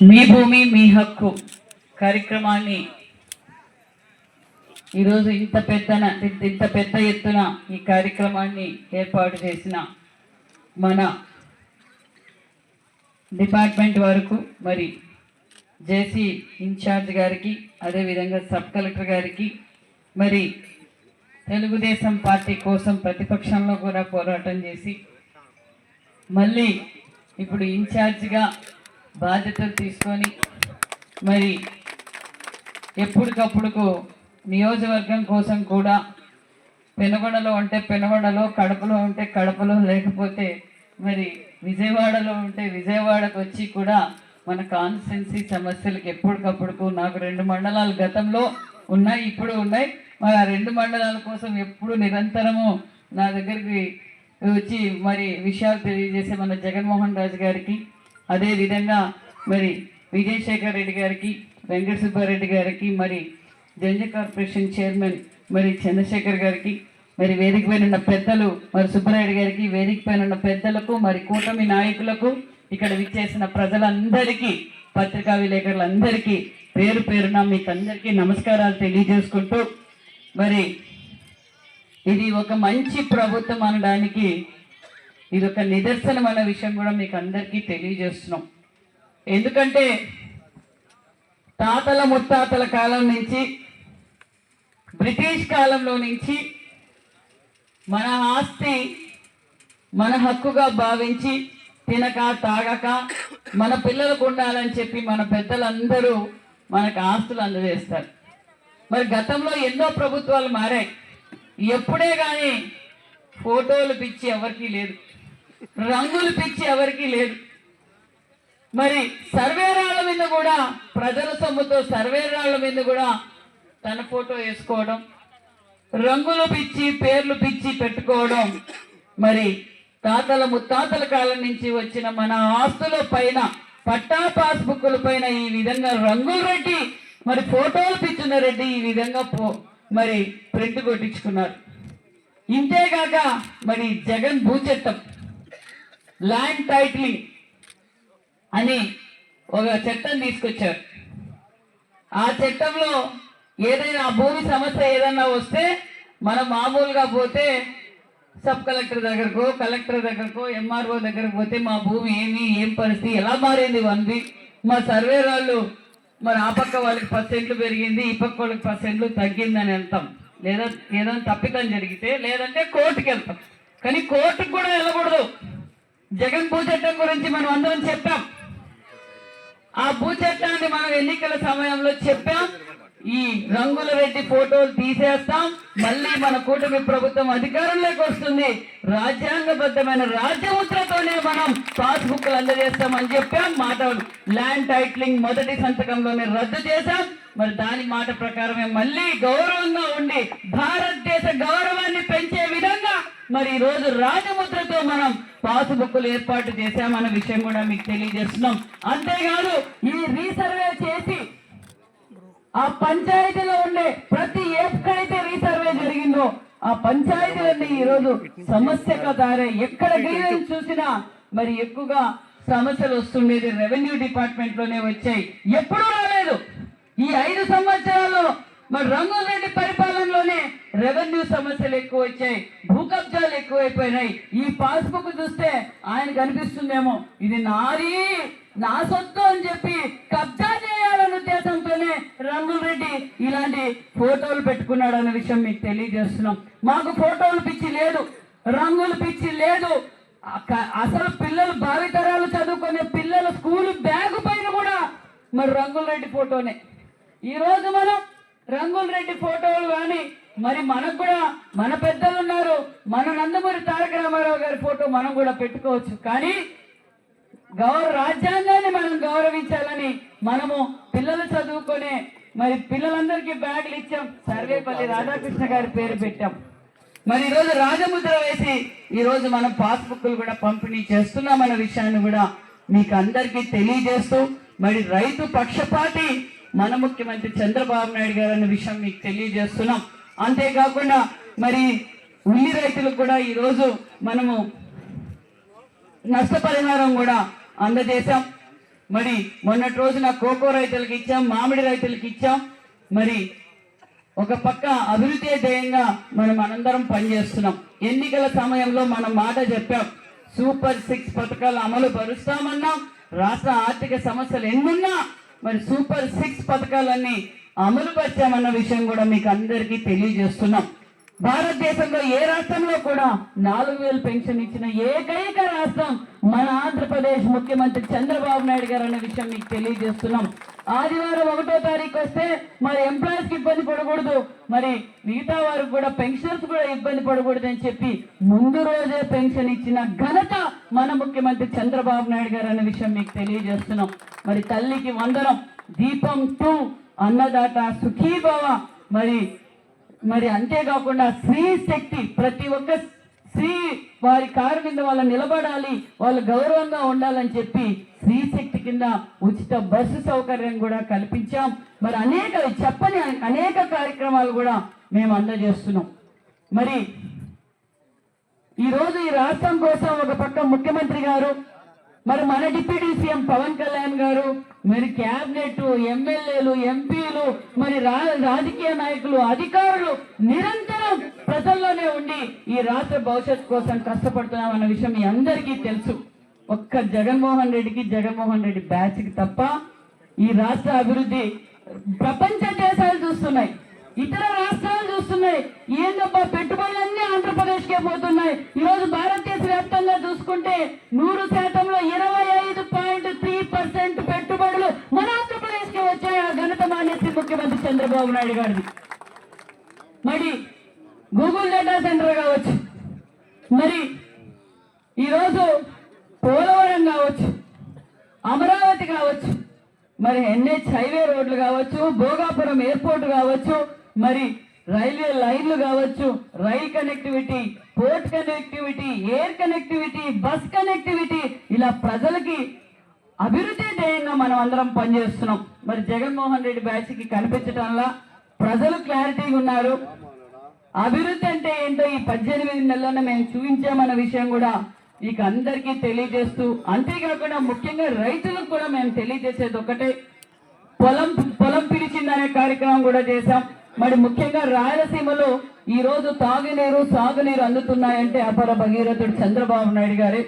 మీ భూమి మీ హక్కు కార్యక్రమాన్ని ఈరోజు ఇంత పెద్దన ఇంత పెద్ద ఎత్తున ఈ కార్యక్రమాన్ని ఏర్పాటు చేసిన మన డిపార్ట్మెంట్ వరకు మరి జేసీ ఇన్ఛార్జ్ గారికి అదేవిధంగా సబ్ కలెక్టర్ గారికి మరి తెలుగుదేశం పార్టీ కోసం ప్రతిపక్షంలో కూడా పోరాటం చేసి మళ్ళీ ఇప్పుడు ఇన్ఛార్జిగా బాధ్యతలు తీసుకొని మరి ఎప్పటికప్పుడుకు నియోజకవర్గం కోసం కూడా పెనుగొండలో ఉంటే పెనుగొండలో కడపలో ఉంటే కడపలో లేకపోతే మరి విజయవాడలో ఉంటే విజయవాడకు వచ్చి కూడా మన కాన్స్టెన్సీ సమస్యలకు ఎప్పటికప్పుడుకు నాకు రెండు మండలాలు గతంలో ఉన్నాయి ఇప్పుడు ఉన్నాయి. మరి ఆ రెండు మండలాల కోసం ఎప్పుడు నిరంతరము నా దగ్గరికి వచ్చి మరి విషయాలు తెలియజేసే మన జగన్మోహన్ రాజు గారికి అదేవిధంగా మరి విజయశేఖర్ రెడ్డి గారికి వెంకట సుబ్బారెడ్డి గారికి మరి జంజ కార్పొరేషన్ చైర్మన్ మరి చంద్రశేఖర్ గారికి మరి వేదిక పైన ఉన్న పెద్దలు మరి సుబ్బారెడ్డి గారికి వేదిక పైన ఉన్న పెద్దలకు మరి కూటమి నాయకులకు ఇక్కడ విచ్చేసిన ప్రజలందరికీ పత్రికా విలేకరులందరికీ పేరు పేరున మీకు అందరికీ నమస్కారాలు తెలియజేసుకుంటూ మరి ఇది ఒక మంచి ప్రభుత్వం అనడానికి ఇది ఒక నిదర్శనం అన్న విషయం కూడా మీకు అందరికీ తెలియజేస్తున్నాం. ఎందుకంటే తాతల ముత్తాతల కాలం నుంచి బ్రిటిష్ కాలంలో నుంచి మన ఆస్తి మన హక్కుగా భావించి తినక తాగక మన పిల్లలకు ఉండాలని చెప్పి మన పెద్దలందరూ మనకు ఆస్తులు అందజేస్తారు. మరి గతంలో ఎన్నో ప్రభుత్వాలు మారాయి. ఎప్పుడే కానీ ఫోటోలు పిచ్చి ఎవరికీ లేదు. రంగులు పిచ్చి ఎవరికీ లేదు. మరి సర్వే రాళ్ళ మీద కూడా ప్రజల సొమ్ముతో సర్వే రాళ్ళ మీద కూడా తన ఫోటో వేసుకోవడం రంగులు పిచ్చి పేర్లు పిచ్చి పెట్టుకోవడం మరి తాతల ముత్తాతల కాలం నుంచి వచ్చిన మన ఆస్తుల పైన పట్టా పాస్బుక్ల పైన ఈ విధంగా రంగులు రెడ్డి మరి ఫోటోలు పిచ్చిన రెడ్డి ఈ విధంగా పో మరి ప్రింట్ కొట్టించుకున్నారు. ఇంతేగాక మరి జగన్ భూచట్టం ల్యాండ్ టైటిలింగ్ అని ఒక చట్టం తీసుకొచ్చారు. ఆ చట్టంలో ఏదైనా భూమి సమస్య ఏదన్నా వస్తే మనం మామూలుగా పోతే సబ్ కలెక్టర్ దగ్గరకో కలెక్టర్ దగ్గరకో ఎంఆర్ఓ దగ్గరకు పోతే మా భూమి ఏమి ఏం పరిస్థితి ఎలా మారింది వంది మా సర్వే వాళ్ళు మరి ఆ పక్క వాళ్ళకి పర్సెంట్లు పెరిగింది ఈ పక్క వాళ్ళకి పర్సెంట్లు తగ్గిందని వెళ్తాం లేదా ఏదైనా తప్పిదం జరిగితే లేదంటే కోర్టుకి వెళ్తాం కానీ కోర్టుకు కూడా వెళ్ళకూడదు. జగన్ భూ చట్టం గురించి మనం అందరం చెప్పాం. ఆ భూ చట్టాన్ని మనం ఎన్నికల సమయంలో చెప్పాం. ఈ రంగుల రెడ్డి ఫోటోలు తీసేస్తాం. మళ్ళీ మన కూటమి ప్రభుత్వం అధికారంలోకి వస్తుంది. రాజ్యాంగబద్ధమైన రాజ్యముద్రతోనే మనం పాస్బుక్లు అందజేస్తామని చెప్పాం. మాట ల్యాండ్ టైట్లింగ్ మొదటి సంతకంలోనే రద్దు చేశాం. మరి దాని మాట ప్రకారమే మళ్ళీ గౌరవంగా ఉండి భారతదేశ గౌరవాన్ని పెంచే విధంగా మరి ఈ రోజు రాజముద్రతో మనం పాస్ బుక్కులు ఏర్పాటు చేశామన్న విషయం కూడా మీకు తెలియజేస్తున్నాం. అంతేకాదు ఈ రీసర్వే చేసి ఆ పంచాయతీలో ఉండే ప్రతి ఎక్కడైతే రీసర్వే జరిగిందో ఆ పంచాయతీలన్నీ ఈరోజు సమస్యగా దారే. ఎక్కడ గ్రీవెన్స్ చూసినా మరి ఎక్కువగా సమస్యలు వస్తుండేది రెవెన్యూ డిపార్ట్మెంట్లోనే వచ్చాయి. ఎప్పుడూ రాలేదు. ఈ ఐదు సంవత్సరాలు మరి రంగులరెడ్డి రాష్ట్రంలోనే రెవెన్యూ సమస్యలు ఎక్కువ వచ్చాయి భూ కబ్జాలు ఎక్కువైపోయినాయి. ఈ పాస్బుక్ చూస్తే ఆయన కనిపిస్తుందేమో ఇది నాది నా సొత్తు అని చెప్పి కబ్జా చేయాలన్న ఉద్దేశంతోనే రంగుల్ రెడ్డి ఇలాంటి ఫోటోలు పెట్టుకున్నాడు అనే విషయం మీకు తెలియజేస్తున్నాం. మాకు ఫోటోలు పిచ్చి లేదు రంగులు పిచ్చి లేదు. అసలు పిల్లలు భావితరాలు చదువుకునే పిల్లల స్కూల్ బ్యాగ్ పైన కూడా మరి రంగుల రెడ్డి ఫోటోనే. ఈ రోజు మనం రంగుల రెడ్డి ఫోటోలు కానీ మరి మనకు కూడా మన పెద్దలు ఉన్నారు. మన నందమూరి తారక రామారావు గారి ఫోటో మనం కూడా పెట్టుకోవచ్చు. కానీ గౌరవ రాజ్యాంగాన్ని మనం గౌరవించాలని మనము పిల్లలు చదువుకునే మరి పిల్లలందరికీ బ్యాగులు ఇచ్చాం. సర్వేపల్లి రాధాకృష్ణ గారి పేరు పెట్టాం. మరి ఈరోజు రాజముద్ర వేసి ఈరోజు మనం పాస్బుక్లు కూడా పంపిణీ చేస్తున్నామన్న విషయాన్ని కూడా మీకు అందరికీ తెలియజేస్తూ మరి రైతు పక్షపాతి మన ముఖ్యమంత్రి చంద్రబాబు నాయుడు గారు అన్న విషయం మీకు తెలియజేస్తున్నాం. అంతేకాకుండా మరి ఉల్లి రైతులకు కూడా ఈరోజు మనము నష్టపరిహారం కూడా అందజేశాం. మరి మొన్నటి రోజున కోకో రైతులకు ఇచ్చాం మామిడి రైతులకు ఇచ్చాం. మరి ఒక పక్క అభివృద్ధి ధ్యేయంగా మనం అనందరం పనిచేస్తున్నాం. ఎన్నికల సమయంలో మనం మాట చెప్పాం. సూపర్ సిక్స్ పథకాలు అమలు పరుస్తామన్నాం. రాష్ట్ర ఆర్థిక సమస్యలు ఎన్నున్నా మరి సూపర్ సిక్స్ పథకాలన్నీ అమలు పరిచామన్న విషయం కూడా మీకు అందరికీ తెలియజేస్తున్నాం. భారతదేశంలో ఏ రాష్ట్రంలో కూడా నాలుగు వేలు పెన్షన్ ఇచ్చిన ఏకైక రాష్ట్రం మన ఆంధ్రప్రదేశ్ ముఖ్యమంత్రి చంద్రబాబు నాయుడు గారు అనే విషయం మీకు తెలియజేస్తున్నాం. ఆదివారం ఒకటో తారీఖు వస్తే మరి ఎంప్లాయీస్కి ఇబ్బంది పడకూడదు. మరి మిగతా వారికి కూడా పెన్షనర్స్ కూడా ఇబ్బంది పడకూడదు అని చెప్పి ముందు రోజే పెన్షన్ ఇచ్చిన ఘనత మన ముఖ్యమంత్రి చంద్రబాబు నాయుడు గారు అనే విషయం మీకు తెలియజేస్తున్నాం. మరి తల్లికి వందనం దీపం టూ అన్నదాత సుఖీభవ. మరి మరి అంతేకాకుండా స్త్రీ శక్తి ప్రతి ఒక్క స్త్రీ వారి కారు కింద వాళ్ళు నిలబడాలి వాళ్ళు గౌరవంగా ఉండాలని చెప్పి స్త్రీ శక్తి కింద ఉచిత బస్సు సౌకర్యం కూడా కల్పించాం. మరి అనేక చెప్పని అనేక కార్యక్రమాలు కూడా మేము అందజేస్తున్నాం. మరి ఈ రోజు ఈ రాష్ట్రం కోసం ఒక పక్క ముఖ్యమంత్రి గారు మరి మన డిప్యూటీ సీఎం పవన్ కళ్యాణ్ గారు మరి క్యాబినెట్ ఎమ్మెల్యేలు ఎంపీలు మరి రాజకీయ నాయకులు అధికారులు నిరంతరం ప్రజల్లోనే ఉండి ఈ రాష్ట్ర భవిష్యత్ కోసం కష్టపడుతున్నాం అన్న విషయం మీ అందరికీ తెలుసు. ఒక్క జగన్మోహన్ రెడ్డికి జగన్మోహన్ రెడ్డి బ్యాచ్కి తప్ప ఈ రాష్ట్ర అభివృద్ధి ప్రపంచ దేశాలు చూస్తున్నాయి. ఇతర రాష్ట్రాలు చూస్తున్నాయి ఏందబ్బా పెట్టుబడులన్నీ ఆంధ్రప్రదేశ్ కే పోతున్నాయి. ఈ రోజు భారతదేశ వ్యాప్తంగా చూసుకుంటే నూరు శాతంలో ఇరవై ఐదు పాయింట్ త్రీ పర్సెంట్ పెట్టుబడులు మన ఆంధ్రప్రదేశ్ కే వచ్చాయి. ఆ ఘనత మానేసి ముఖ్యమంత్రి చంద్రబాబు నాయుడు గారిది. మరి గూగుల్ డేటా సెంటర్ కావచ్చు మరి ఈరోజు పోలవరం కావచ్చు అమరావతి కావచ్చు మరి ఎన్హెచ్ హైవే రోడ్లు కావచ్చు భోగాపురం ఎయిర్పోర్ట్ కావచ్చు మరి రైల్వే లైన్లు కావచ్చు rail connectivity port connectivity air connectivity bus connectivity ఇలా ప్రజలకి అభివృద్ధి ధ్యేయంగా మనం అందరం పనిచేస్తున్నాం. మరి జగన్మోహన్ రెడ్డి బ్యాచ్కి కనిపించడంలా ప్రజలు క్లారిటీగా ఉన్నారు. అభివృద్ధి అంటే ఏంటో ఈ పద్దెనిమిది నెలలను మేము చూపించామన్న విషయం కూడా మీకు అందరికీ తెలియజేస్తూ అంతేకాకుండా ముఖ్యంగా రైతులకు కూడా మేము తెలియజేసేది ఒకటే. పొలం పొలం పిలిచిందనే కార్యక్రమం కూడా చేశాం. మరి ముఖ్యంగా రాయలసీమలో ఈ రోజు తాగునీరు సాగునీరు అందుతున్నాయంటే అపర భగీరథుడు చంద్రబాబు నాయుడు గారే.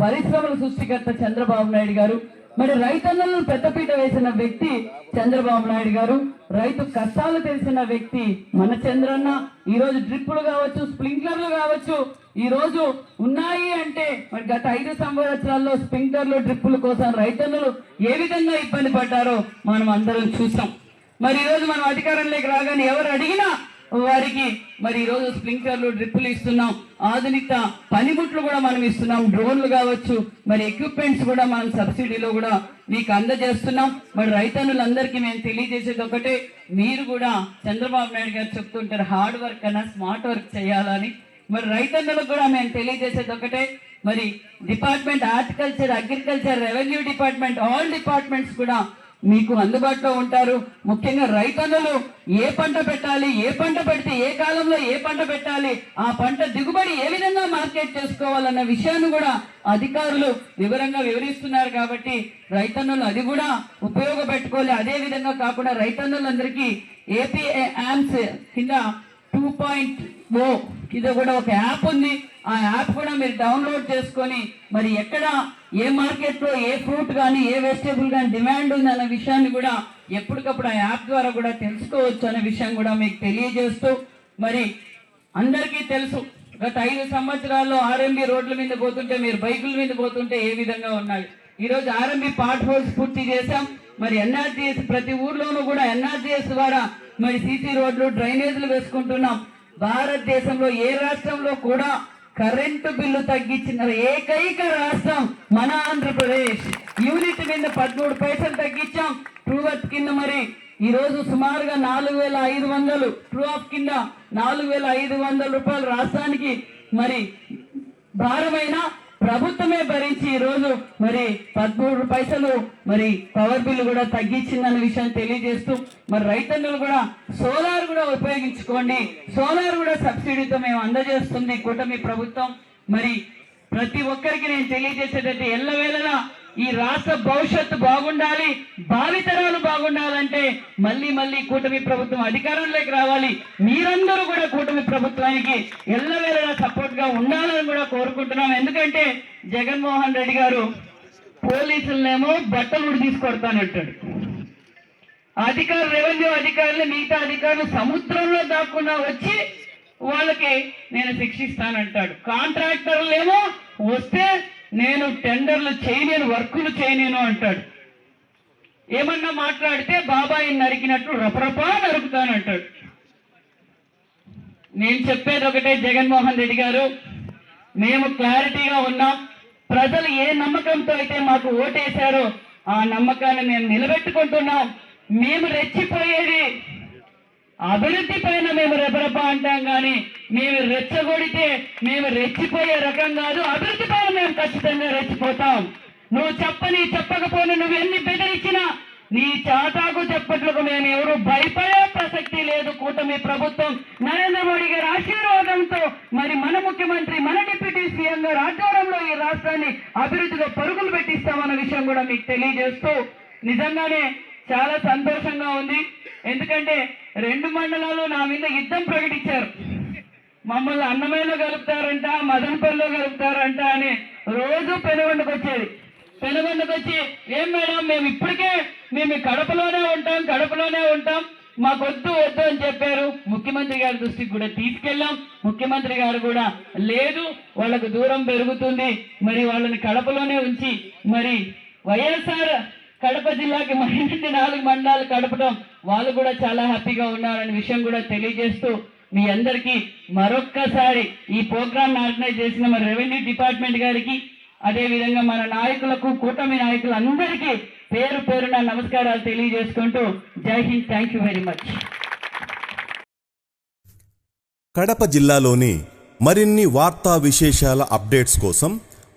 పరిశ్రమల సృష్టికర్త చంద్రబాబు నాయుడు గారు. మరి రైతన్నలను పెద్దపీట వేసిన వ్యక్తి చంద్రబాబు నాయుడు గారు. రైతు కష్టాలు తెలిసిన వ్యక్తి మన చంద్రన్న. ఈ రోజు డ్రిప్పులు కావచ్చు స్ప్రింక్లర్లు కావచ్చు ఈ రోజు ఉన్నాయి అంటే మరి గత ఐదు సంవత్సరాల్లో స్ప్రింక్లర్లు డ్రిప్పుల కోసం రైతన్నలు ఏ విధంగా ఇబ్బంది పడ్డారో మనం అందరం చూసాం. మరి ఈరోజు మనం అధికారంలోకి రాగానే ఎవరు అడిగినా వారికి మరి ఈరోజు స్ప్రింక్లర్లు డ్రిప్పులు ఇస్తున్నాం. ఆధునిక పనిముట్లు కూడా మనం ఇస్తున్నాం. డ్రోన్లు కావచ్చు మరి ఎక్విప్మెంట్స్ కూడా మనం సబ్సిడీలో కూడా మీకు అందజేస్తున్నాం. మరి రైతన్నులందరికీ మేము తెలియజేసేది ఒకటే మీరు కూడా చంద్రబాబు నాయుడు గారు చెప్తుంటారు హార్డ్ వర్క్ అన్నా స్మార్ట్ వర్క్ చేయాలని. మరి రైతన్నులకు కూడా మేము తెలియజేసేది ఒకటే మరి department horticulture agriculture revenue department all departments కూడా మీకు అందుబాటులో ఉంటారు. ముఖ్యంగా రైతన్నులు ఏ పంట పెట్టాలి ఏ పంట పెడితే ఏ కాలంలో ఏ పంట పెట్టాలి ఆ పంట దిగుబడి ఏ విధంగా మార్కెట్ చేసుకోవాలన్న విషయాన్ని కూడా అధికారులు వివరంగా వివరిస్తున్నారు కాబట్టి రైతన్నులు అది కూడా ఉపయోగపెట్టుకోవాలి. అదే విధంగా కాకుండా రైతన్నులందరికీ ఏపీ యామ్స్ కింద టూ పాయింట్ ఓ కింద కూడా ఒక యాప్ ఉంది. ఆ యాప్ కూడా మీరు డౌన్లోడ్ చేసుకొని మరి ఎక్కడ ఏ మార్కెట్లో ఏ ఫ్రూట్ కానీ ఏ వెజిటేబుల్ కానీ డిమాండ్ ఉంది అన్న విషయాన్ని కూడా ఎప్పటికప్పుడు ఆ యాప్ ద్వారా కూడా తెలుసుకోవచ్చు అనే విషయం కూడా మీకు తెలియజేస్తూ మరి అందరికీ తెలుసు. గత ఐదు సంవత్సరాల్లో ఆర్ఎంబి రోడ్ల మీద పోతుంటే మీరు బైకుల మీద పోతుంటే ఏ విధంగా ఉన్నాయి. ఈ రోజు ఆర్ఎంబి పార్ట్ హోల్స్ పూర్తి చేశాం. మరి ఎన్ఆర్జీఎస్ ప్రతి ఊర్లోనూ కూడా ఎన్ఆర్జీఎస్ ద్వారా మరి సీసీ రోడ్లు డ్రైనేజీలు వేసుకుంటున్నాం. భారతదేశంలో ఏ రాష్ట్రంలో కూడా కరెంటు బిల్లు తగ్గించిన ఏకైక రాష్ట్రం మన ఆంధ్రప్రదేశ్. యూనిట్ మీద పదమూడు పైసలు తగ్గించాం. ట్రూవర్త్ కింద మరి. ఈ రోజు సుమారుగా నాలుగు వేల ఐదు వందలు. ట్రూ కింద నాలుగు వేల ఐదు వందల రూపాయలు రాష్ట్రానికి మరి భారమైన ప్రభుత్వమే భరించి ఈ రోజు మరి పదమూడు పైసలు మరి పవర్ బిల్లు కూడా తగ్గించిందన్న విషయం తెలియజేస్తూ మరి రైతన్నులు కూడా సోలార్ కూడా ఉపయోగించుకోండి. సోలార్ కూడా సబ్సిడీతో మేము అందజేస్తుంది కూటమి ప్రభుత్వం. మరి ప్రతి ఒక్కరికి నేను తెలియజేసేటట్టు ఎల్లవేళలా ఈ రాష్ట్ర భవిష్యత్తు బాగుండాలి భావితరాలు బాగుండాలంటే మళ్ళీ మళ్ళీ కూటమి ప్రభుత్వం అధికారంలోకి రావాలి. మీరందరూ కూడా కూటమి ప్రభుత్వానికి ఎల్లవేళలా సపోర్ట్గా ఉండాలని కూడా కోరుకుంటున్నాం. ఎందుకంటే జగన్మోహన్ రెడ్డి గారు పోలీసులనేమో బట్టలు తీసుకొడతానంటాడు అధికారు రెవెన్యూ అధికారులు మిగతా అధికారులు సముద్రంలో దాక్కున్నా వచ్చి వాళ్ళకి నేను శిక్షిస్తానంటాడు. కాంట్రాక్టర్లేమో వస్తే నేను టెండర్లు చేయలేను వర్కులు చేయలేను అంటాడు. ఏమన్నా మాట్లాడితే బాబాయి నరికినట్టు రపరపా నరుకుతానంటాడు నేను చెప్పేది ఒకటే జగన్మోహన్ రెడ్డి గారు మేము క్లారిటీగా ఉన్నాం. ప్రజలు ఏ నమ్మకంతో అయితే మాకు ఓటేశారో ఆ నమ్మకాన్ని మేము నిలబెట్టుకుంటున్నాం. మేము రెచ్చిపోయేది అభివృద్ధి పైన మేము రెపరెప అంటాం కానీ మేము రెచ్చగొడితే మేము రెచ్చిపోయే రకం కాదు. అభివృద్ధి పైన మేము ఖచ్చితంగా రెచ్చిపోతాం. నువ్వు చెప్పని చెప్పకపోని నువ్వు ఎన్ని బెదిరించినా నీ చాటాకు చెప్పట్లకు మేము ఎవరు భయపడే ప్రసక్తి లేదు. కూటమి ప్రభుత్వం నరేంద్ర మోడీ గారి ఆశీర్వాదంతో మరి మన ముఖ్యమంత్రి మన డిప్యూటీ సీఎం గారు ఆధ్వర్యంలో ఈ రాష్ట్రాన్ని అభివృద్ధిలో పరుగులు పెట్టిస్తామన్న విషయం కూడా మీకు తెలియజేస్తూ నిజంగానే చాలా సంతోషంగా ఉంది. ఎందుకంటే రెండు మండలాలు నా మీద యుద్ధం ప్రకటించారు. మమ్మల్ని అన్నమయ్యలో కలుపుతారంట మదనపల్లిలో కలుపుతారంట అని రోజు పెనుగొండకు వచ్చేది పెనుగొండకు వచ్చి ఏం మేడం మేము ఇప్పటికే మేము కడపలోనే ఉంటాం కడపలోనే ఉంటాం. మాకు వద్దు వద్దు అని చెప్పారు. ముఖ్యమంత్రి గారి దృష్టికి కూడా తీసుకెళ్ళాం. ముఖ్యమంత్రి గారు కూడా లేదు వాళ్ళకు దూరం పెరుగుతుంది. మరి వాళ్ళని కడపలోనే ఉంచి మరి వైఎస్ఆర్ కడప జిల్లాకి మరిన్ని నాలుగు మండలాలు కడపడం వాళ్ళు కూడా చాలా హ్యాపీగా ఉన్నారనే విషయం కూడా తెలియజేస్తూ మీ అందరికీ మరొక్కసారి ఈ ప్రోగ్రామ్ ఆర్గనైజ్ చేసిన మన రెవెన్యూ డిపార్ట్మెంట్ గారికి అదేవిధంగా మన నాయకులకు కూటమి నాయకులందరికీ పేరు పేరున నమస్కారాలు తెలియజేసుకుంటూ Jai Hind thank you very much. Kadapa జిల్లాలోని మరిన్ని వార్తా విశేషాల అప్డేట్స్ కోసం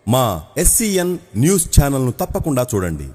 మా ఎస్సీఎన్ న్యూస్ ఛానల్ను తప్పకుండా చూడండి.